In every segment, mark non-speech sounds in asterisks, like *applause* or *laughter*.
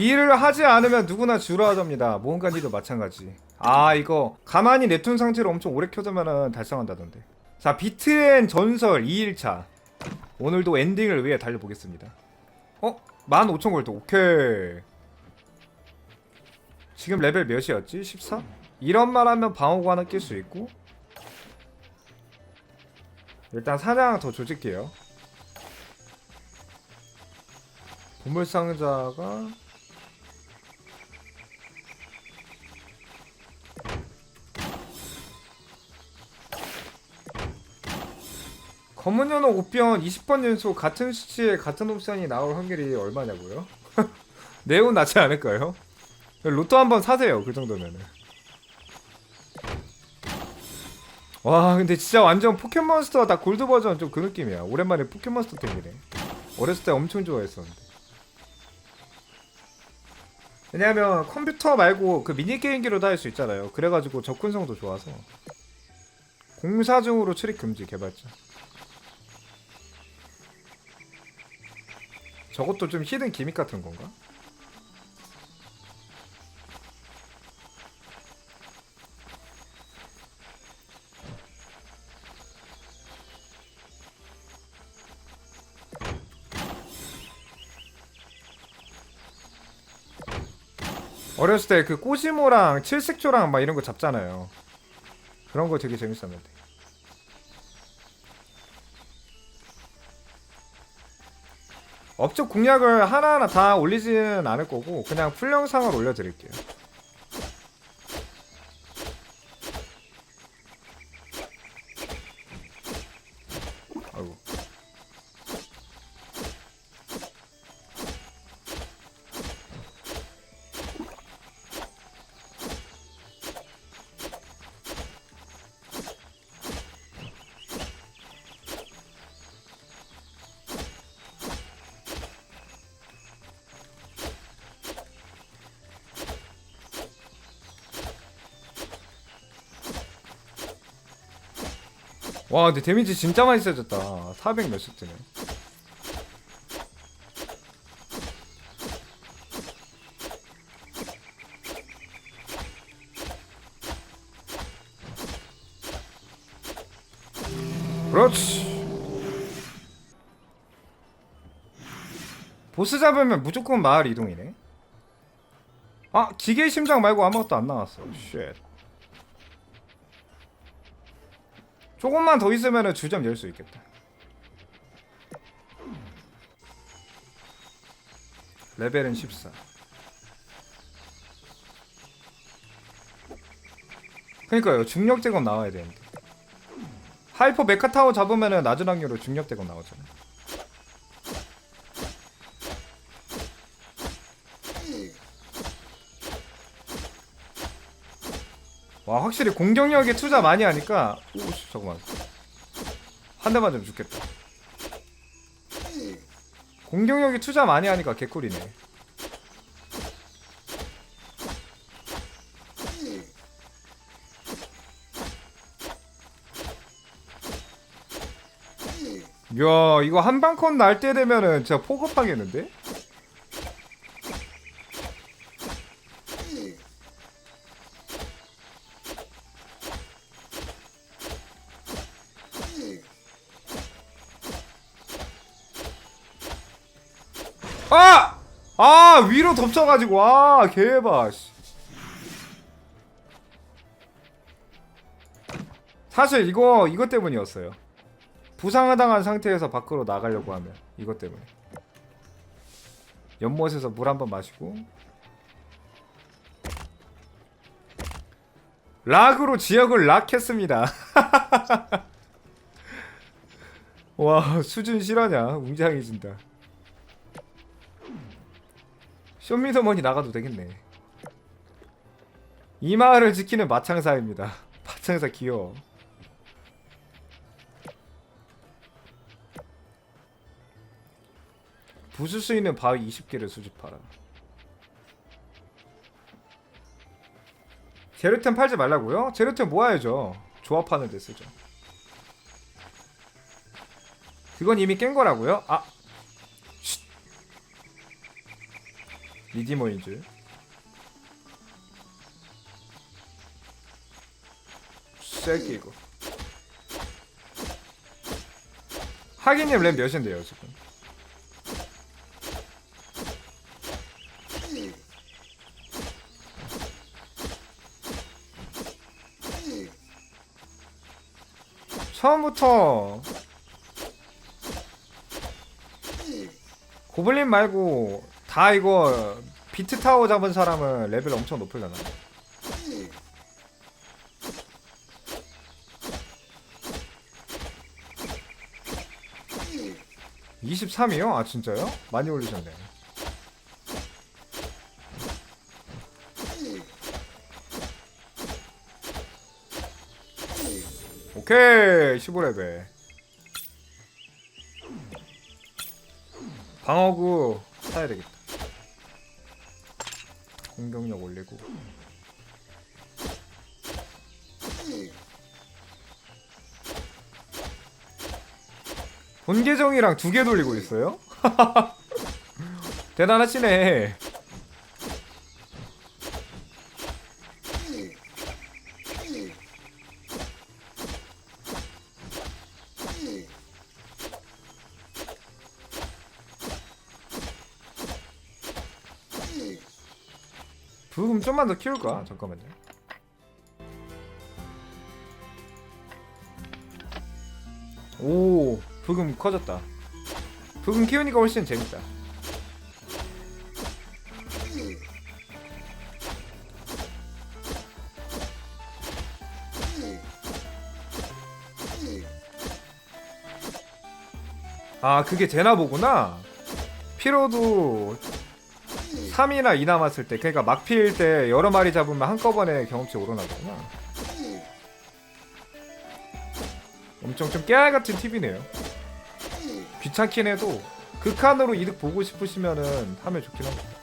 일을 하지 않으면 누구나 주로하답니다. 모험가니도 마찬가지. 아 이거 가만히 내둔 상태로 엄청 오래 켜두면은 달성한다던데. 자 비트앤 전설 2일차 오늘도 엔딩을 위해 달려보겠습니다. 어? 15,000 골드 오케이. 지금 레벨 몇이었지? 14? 이런 말 하면 하나 낄수 있고 일단 사냥 더 조질게요. 보물상자가 검은 연어 옷병 20번 연속 같은 수치에 같은 옵션이 나올 확률이 얼마냐고요? *laughs* 네온 낫지 않을까요? 로또 한번 사세요 그 정도면은. 와 근데 진짜 완전 포켓몬스터 다 골드 버전 좀 그 느낌이야. 오랜만에 포켓몬스터 템이네. 어렸을 때 엄청 좋아했었는데. 왜냐면 컴퓨터 말고 그 미니게임기로도 할 수 있잖아요. 그래가지고 접근성도 좋아서. 공사 중으로 출입 금지 개발자 저것도 좀 히든 기믹 같은 건가? 어렸을 때 그 꼬지모랑 칠색조랑 막 이런 거 잡잖아요. 그런 거 되게 재밌었는데. 업적 공략을 하나하나 다 올리지는 않을 거고 그냥 풀 영상을 올려드릴게요. 와 근데 데미지 진짜 많이 세졌다. 400 몇십 뜨네. 그렇지. 보스 잡으면 무조건 마을 이동이네. 아 기계 심장 말고 아무것도 안 나왔어. 쉣 조금만 더 있으면 주점 열 수 있겠다. 레벨은 14. 그니까요, 중력 제거 나와야 되는데. 하이퍼 메카 타워 잡으면은 낮은 확률로 중력 제거 나오잖아. 와 확실히 공격력에 투자 많이 하니까 오씨 잠깐만. 한 대만 좀 죽겠다 공격력에 투자 많이 하니까 개꿀이네. 이야 이거 한방컷 날 때 되면은 진짜 포급하겠는데? 아! 아 위로 덮쳐가지고. 아 개봐 씨. 사실 이거 이것 때문이었어요. 부상을 당한 상태에서 밖으로 나가려고 하면 이것 때문에. 연못에서 물 한 번 마시고. 락으로 지역을 락했습니다. *laughs* 와 수준 실화냐? 웅장해진다 쇼미더머니 나가도 되겠네. 이 마을을 지키는 마창사입니다. *laughs* 마창사 귀여워. 부술 수 있는 바위 20개를 수집하라. 재료템 팔지 말라고요? 재료템 모아야죠. 조합하는 데 쓰죠. 그건 이미 깬 거라고요? 아, 리디머인 줄. 새끼 이거. 하기님 램 몇인데요 지금? 처음부터 고블린 말고 다 이거 비트 타워 잡은 사람은 레벨 엄청 높으려나? (23이요) 아 진짜요? 많이 올리셨네 오케이 15레벨 방어구 사야 되겠다 공격력 올리고 본 계정이랑 두 개 돌리고 있어요? *laughs* 대단하시네 부금 좀만 더 키울까? 잠깐만요. 오, 부금 커졌다. 부금 키우니까 훨씬 재밌다. 아, 그게 되나 보구나. 피로도 3이나 2 남았을 때 그러니까 막필 때 여러 마리 잡으면 한꺼번에 경험치 오르나 보구나 엄청 좀 깨알 같은 팁이네요. 귀찮긴 해도 극한으로 이득 보고 싶으시면은 하면 좋긴 합니다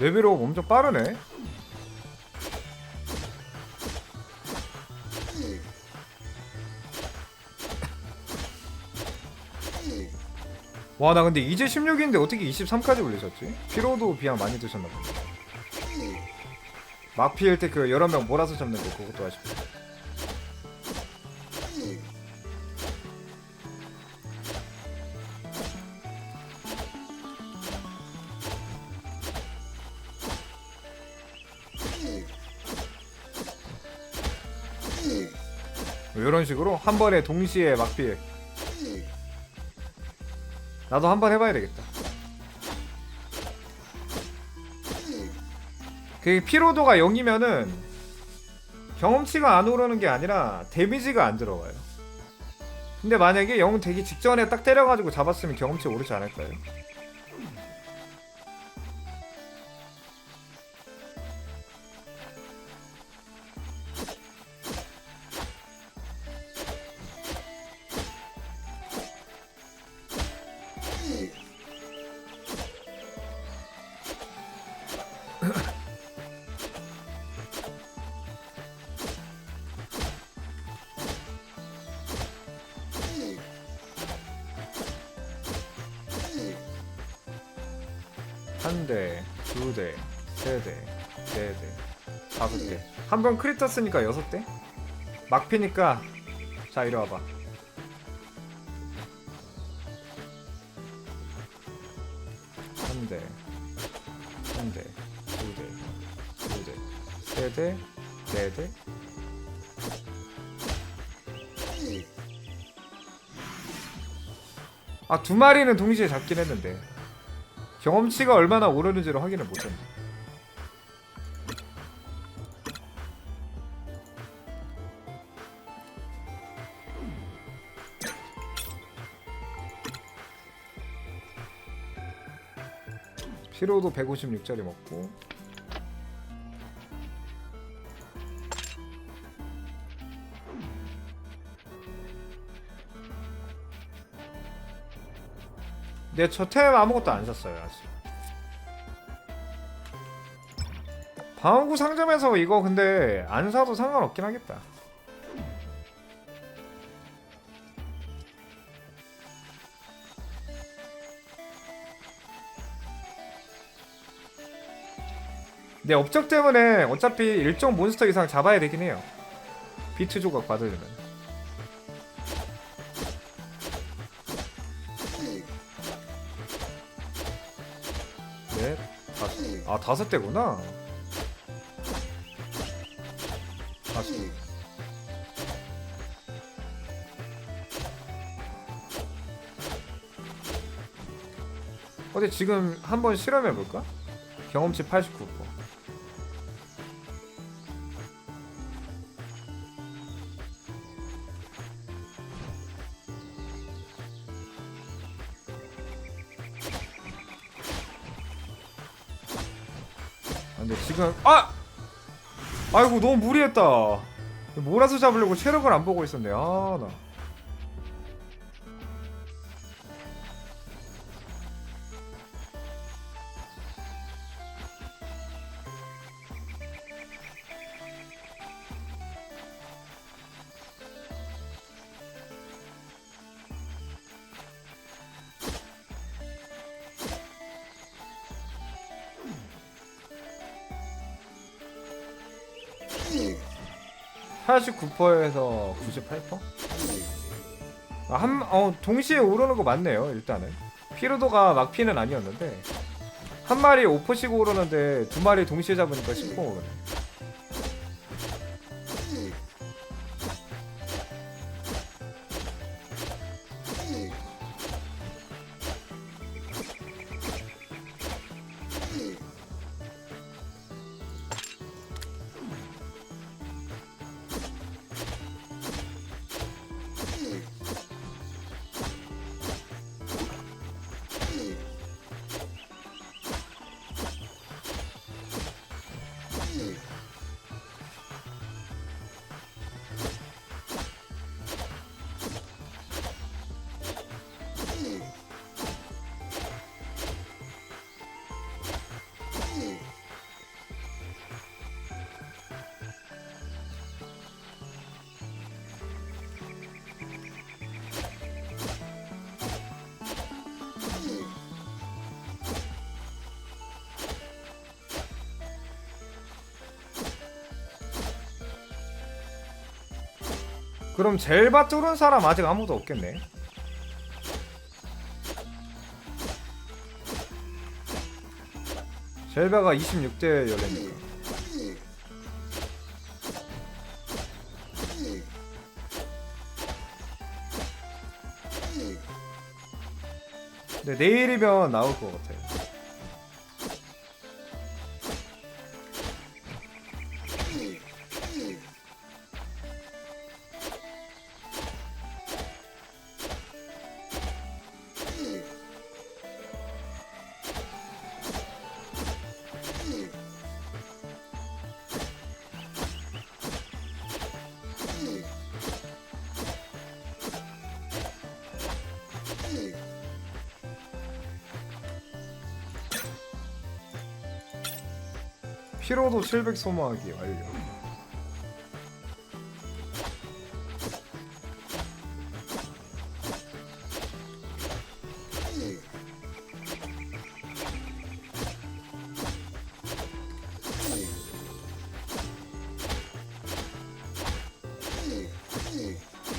레벨업 엄청 빠르네. 와 나 근데 이제 16인데 어떻게 23까지 올리셨지? 피로도 비양 많이 드셨나 보네. 막피일 때 그 여러 명 몰아서 잡는 거 그것도 아쉽고 이런 식으로 한 번에 동시에 막피해. 나도 한 번 해봐야 되겠다. 그 피로도가 0이면은 경험치가 안 오르는 게 아니라 데미지가 안 들어가요. 근데 만약에 0 되기 직전에 딱 때려가지고 잡았으면 경험치 오르지 않을까요? 다섯 대. 한번 크리터 쓰니까 여섯 대? 막피니까 자 이리 와봐. 한 대, 한 대, 두 대, 두 대, 세 대, 네 대. 아 두 마리는 동시에 잡긴 했는데 경험치가 얼마나 오르는지를 확인을 못했네. 피로도 156짜리 먹고 네, 저템 아무것도 안 샀어요 아직. 방어구 상점에서 이거 근데 안 사도 상관없긴 하겠다. 네, 업적 때문에 어차피 일정 몬스터 이상 잡아야 되긴 해요. 비트 조각 받으려면. 넷, 다섯. 아, 다섯 대구나. 다섯. 어디 지금 한번 실험해 볼까? 경험치 89%. 근데 지금 아! 아이고 너무 무리했다. 몰아서 잡으려고 체력을 안 보고 있었네. 아 나. 아, 89%에서 98%? 아, 한, 어, 동시에 오르는 거 맞네요, 일단은. 피로도가 막피는 아니었는데, 한 마리 5%씩 오르는데, 두 마리 동시에 잡으니까 10% 오르네. 그럼 젤바 뚫은 사람 아직 아무도 없겠네. 젤바가 26대 열렸니까. 근데 내일이면 나올 것 같아요. 피로도 700 소모하기 완료.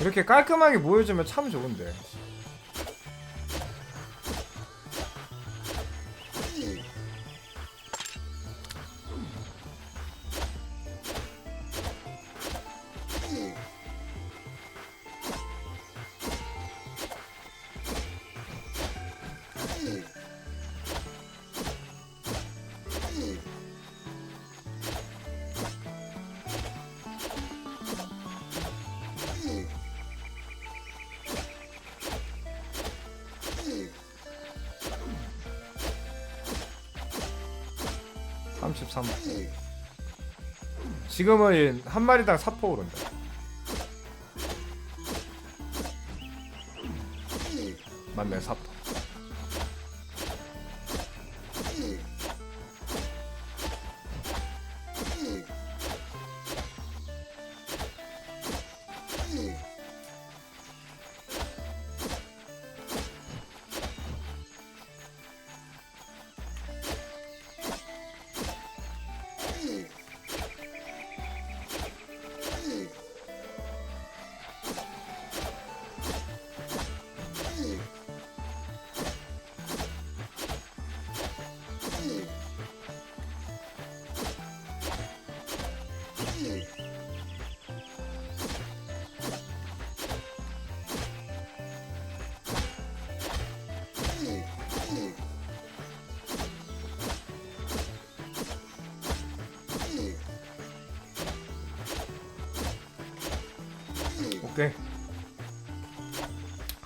이렇게 깔끔하게 모여주면 참 좋은데. 지금은 한 마리당 4포 오른다. 맞네 4포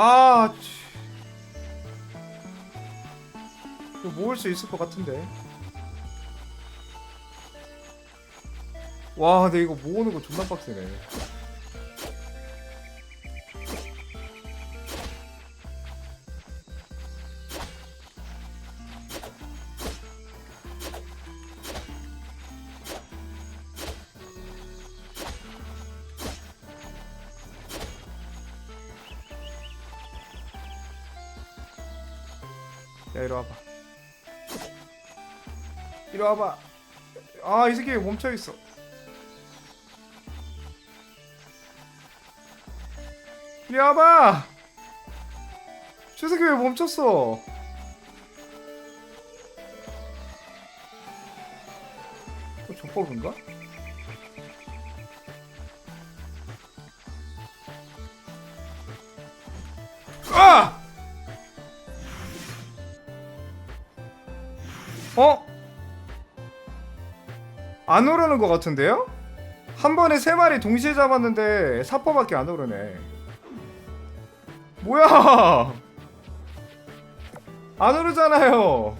아, 치. 이거 모을 수 있을 것 같은데. 와, 근데 이거 모으는 거 존나 빡세네. 와봐. 아, 이 새끼 왜 멈춰 있어. 이리 와봐. 저 새끼 왜 멈췄어? 어, 족법인가? 아! 어? 안 오르는 것 같은데요? 한 번에 세 마리 동시에 잡았는데 사퍼밖에 안 오르네. 뭐야? 안 오르잖아요.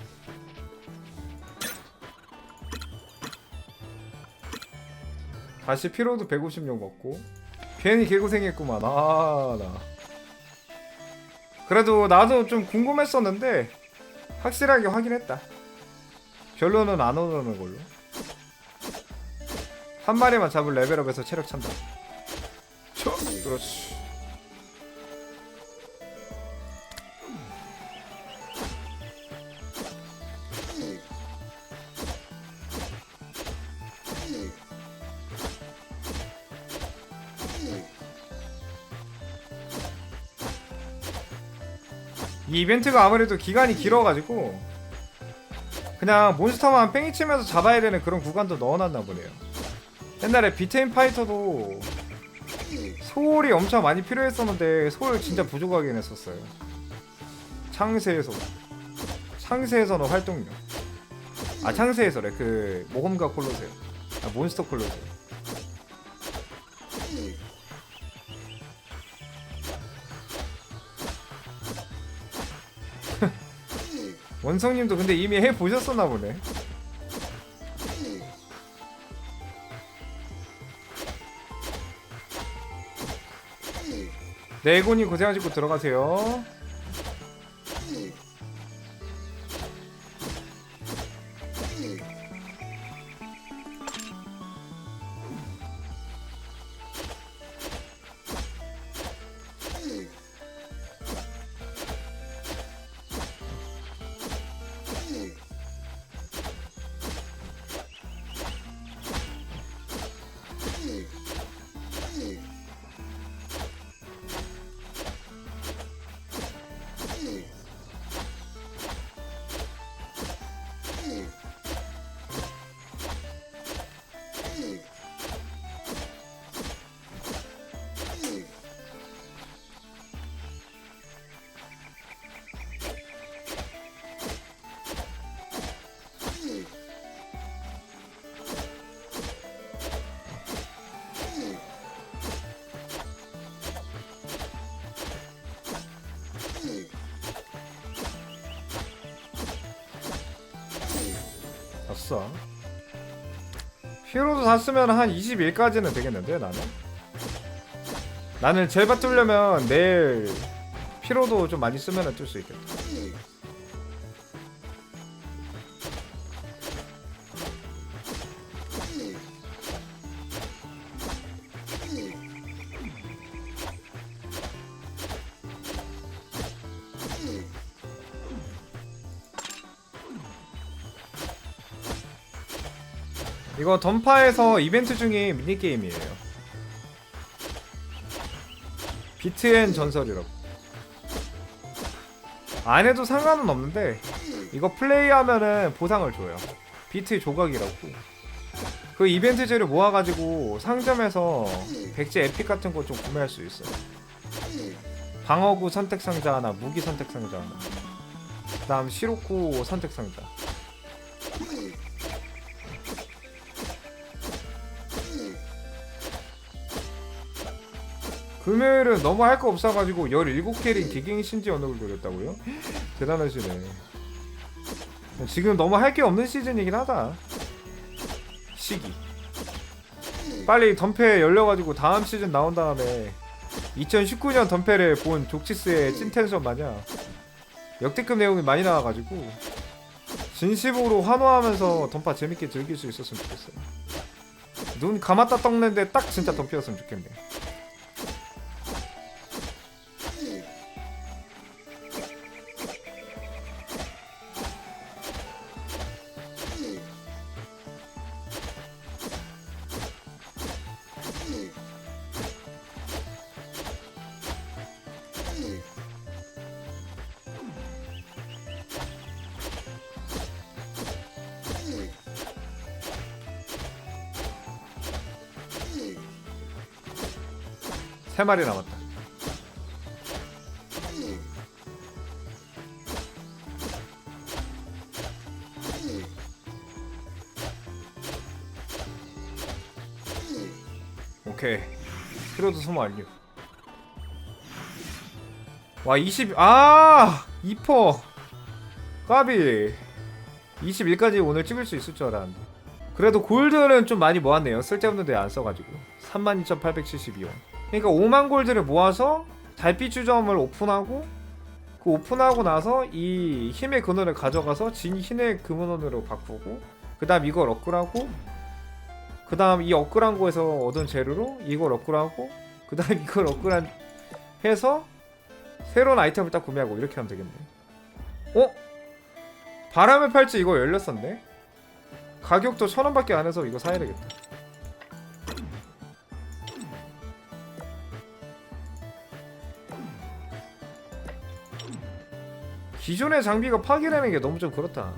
다시 피로도 156 먹고 괜히 개고생했구만. 아 나. 그래도 나도 좀 궁금했었는데 확실하게 확인했다. 결론은 안 오르는 걸로. 한 마리만 잡을 레벨업에서 체력. 쳐, 그렇지. 이 이벤트가 아무래도 기간이 길어가지고 그냥 몬스터만 뺑이 치면서 잡아야 되는 그런 구간도 넣어놨나 보네요. 옛날에 비테인 파이터도 소울이 엄청 많이 필요했었는데 소울 진짜 부족하긴 했었어요. 창세에서 창세에서는 활동력. 아 창세에서래 그 모험가 콜로세요. 아 몬스터 콜로세요. *laughs* 원성님도 근데 이미 해 보셨었나 보네. 네곤이 고생하시고 들어가세요. 없어. 히어로도 샀으면 한 21까지는 되겠는데 나는? 나는 젤바 뚫려면 내일 피로도 좀 많이 쓰면 뜰 수 있겠다 던파에서 이벤트 중에 미니게임이에요. 비트앤 전설이라고. 안 해도 상관은 없는데 이거 플레이하면은 보상을 줘요. 비트 조각이라고. 그 이벤트 재료 모아가지고 상점에서 백제 에픽 같은 거 좀 구매할 수 있어요. 방어구 선택 상자 하나 무기 선택 상자 하나. 그 다음 시로쿠 선택 상자 금요일은 너무 할 거 없어가지고 17캐릭 기갱 신지 언덕을 노렸다고요? 대단하시네. 지금 너무 할 게 없는 시즌이긴 하다. 시기. 빨리 덤페 열려가지고 다음 시즌 나온 다음에 2019년 덤페를 본 족치스의 찐텐션 마냥 역대급 내용이 많이 나와가지고 진심으로 환호하면서 덤파 재밌게 즐길 수 있었으면 좋겠어요. 눈 감았다 떡는데 딱 진짜 덤피였으면 좋겠네 마리 남았다. 오케이. 피로도 소모 완료. 와, 20, 아! 2퍼! 까비. 21까지 오늘 찍을 수 있을 줄 알았는데. 그래도 골드는 좀 많이 모았네요. 쓸데없는 데 안 써가지고. 32,872원. 그러니까 5만 골드를 모아서 달빛 주점을 오픈하고 그 오픈하고 나서 이 힘의 근원을 가져가서 진 힘의 금원원으로 바꾸고 그 다음 이걸 업글하고 그 다음 이 업글한 거에서 얻은 재료로 이걸 업글하고 그 다음 이걸 업글한 해서 새로운 아이템을 딱 구매하고 이렇게 하면 되겠네. 어? 바람의 팔찌 이거 열렸었네? 가격도 천 원밖에 안 해서 이거 사야 되겠다 기존의 장비가 파괴되는 게 너무 좀 그렇다.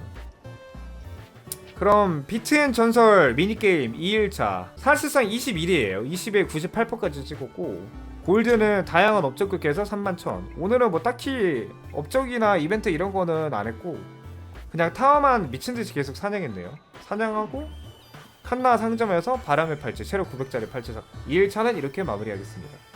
그럼 비트앤 전설 미니게임 2일차 사실상 21이에요. 20에 98%까지 찍었고 골드는 다양한 업적을 깨서 31,000 오늘은 뭐 딱히 업적이나 이벤트 이런 거는 안 했고 그냥 타워만 미친듯이 계속 사냥했네요. 사냥하고 칸나 상점에서 바람의 팔찌 체력 900짜리 팔찌 샀고 2일차는 이렇게 마무리하겠습니다